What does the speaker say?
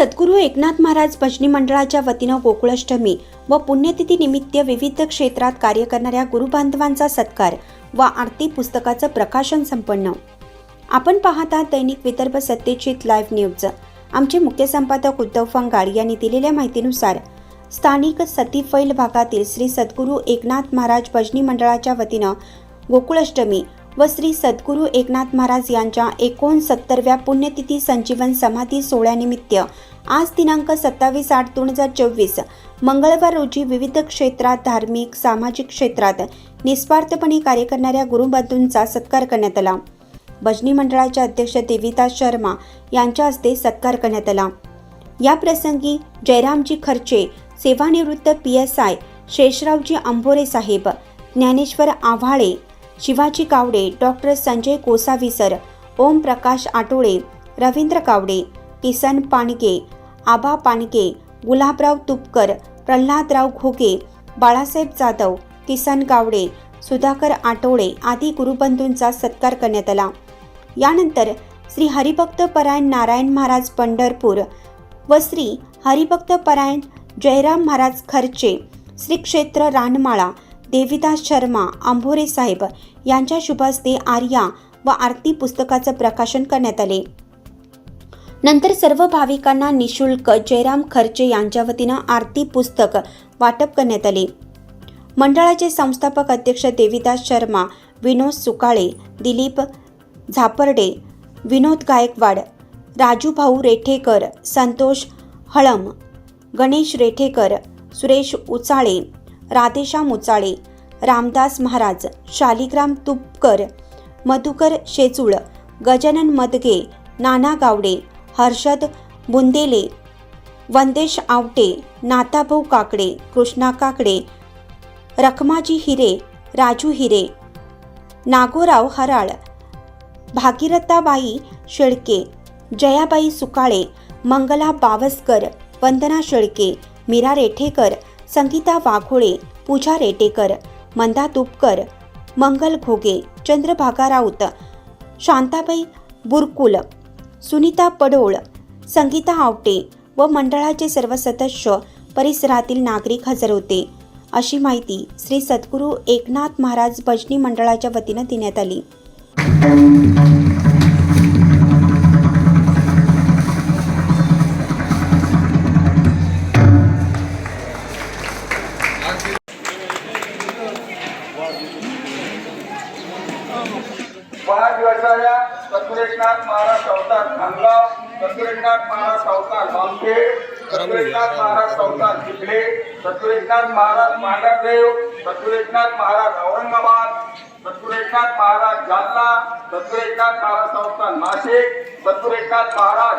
सद्गुरू एकनाथ महाराज भजनी मंडळाच्या वतीनं गोकुळाष्टमी व पुण्यतिथी निमित्त विविध क्षेत्रात कार्य करणाऱ्या गुरुबांधवांचा सत्कार व आरती पुस्तकाचं प्रकाशन संपन्न. आपण पाहता दैनिक विदर्भ सत्यजित लाईव्ह न्यूज. आमचे मुख्य संपादक उद्धव फंगाड यांनी दिलेल्या माहितीनुसार स्थानिक सतीफैल भागातील श्री सद्गुरू एकनाथ महाराज भजनी मंडळाच्या वतीनं गोकुळाष्टमी व श्री सद्गुरू एकनाथ महाराज यांच्या एकोणसत्तरव्या पुण्यतिथी संजीवन समाधी सोहळ्यानिमित्त आज दिनांक सत्तावीस आठ दोन हजार चोवीस मंगळवार रोजी विविध क्षेत्रात धार्मिक सामाजिक क्षेत्रात निस्वार्थपणे कार्य करणाऱ्या गुरुबंधूंचा सत्कार करण्यात आला. भजनी मंडळाच्या अध्यक्ष देविता शर्मा यांच्या हस्ते सत्कार करण्यात आला. या प्रसंगी जयरामजी खर्चे सेवानिवृत्त P S I Sheshraoji Ambhore saheb Dnyaneshwar Avhale Shivaji Kawade doctor Sanjay कोसाविसर Om Prakash Atole Ravindra Kawade Kisan Panke Aba Panke Gulabrao Tupkar Pralhadrao Ghoge Balasaheb Jadhav Kisan Kawade Sudhakar Atole आदी गुरुबंधूंचा सत्कार करण्यात आला. यानंतर श्री हरिभक्त परायण नारायण महाराज पंढरपूर व श्री हरिभक्त परायण जयराम महाराज खर्चे श्री क्षेत्र रानमाळा देविदास शर्मा आंभोरे साहेब यांच्या शुभहस्ते आर्या व आरती पुस्तकाचं प्रकाशन करण्यात आले. नंतर सर्व भाविकांना निशुल्क जयराम खर्चे यांच्या वतीनं आरती पुस्तक वाटप करण्यात आले. मंडळाचे संस्थापक अध्यक्ष देविदास शर्मा विनोद सुकाळे दिलीप झापर्डे विनोद गायकवाड राजूभाऊ रेठेकर संतोष हळम गणेश रेठेकर सुरेश उचाळे राधेशा उचाळे रामदास महाराज शालिग्राम तुपकर मधुकर शेचूळ गजानन मदगे नाना गावडे हर्षद बुंदेले वंदेश आवटे नाताभाऊ काकडे कृष्णा काकडे रखमाजी हिरे राजू हिरे नागोराव हराळ भागीरथाबाई शेळके जयाबाई सुकाळे मंगला बावस्कर वंदना शेळके मीरा रेठेकर संगीता वाघोळे पूजा रेटेकर मंदा तुपकर मंगल घोगे चंद्रभागा राऊत शांताबाई बुरकुल सुनीता पडोळ संगीता आवटे व मंडळाचे सर्व सदस्य परिसरातील नागरिक हजर होते. अशी माहिती श्री सद्गुरू एकनाथ महाराज भजनी मंडळाच्या वतीनं देण्यात आली. वाढदिवसाच्या सत्तुरेकनाथ महाराज संस्थान खानगाव सत्तुरेकनाथ महाराज संस्थान बामखेड सत्तुरेकनाथ महाराज संस्थान चिखले सत्तुरेकनाथ महाराज मांडरदेव सत्तुरेकनाथ महाराज औरंगाबाद सत्तुरेकनाथ महाराज जालना सत्तुरेकनाथ महाराज संस्थान नाशिक सत्तुरेकनाथ महाराज